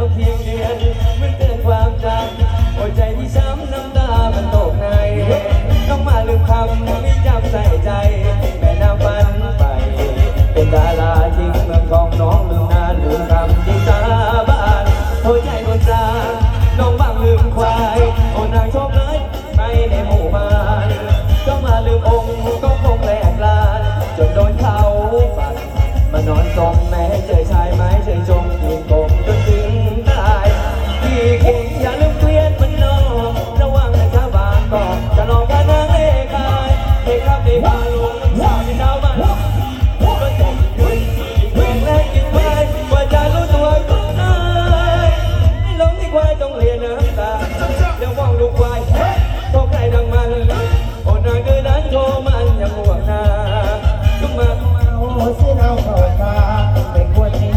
าเพียงเดือนมันเตือนความจำหัวใจที่ช้ำน้ำตามันตกในต้องมาลืมคำไม่จำใส่ใจแม่น้ำฝันไป เป็นดาราจริงเมืองทองน้องลืมนานลืมคำที่งสาบานโทษใจคนตาน้องบ้างลืมควายโอนางชคเลยไปในหมู่บ้านต้องมาลืมองค์ก็คงแหลกลาจนโดนเขาฝัดมานอนกองแม่เจอชายไม้เจอจงยืนกง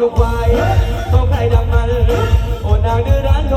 ยกไว้ต้องใครดังมัน โอนางดื้อร้านโท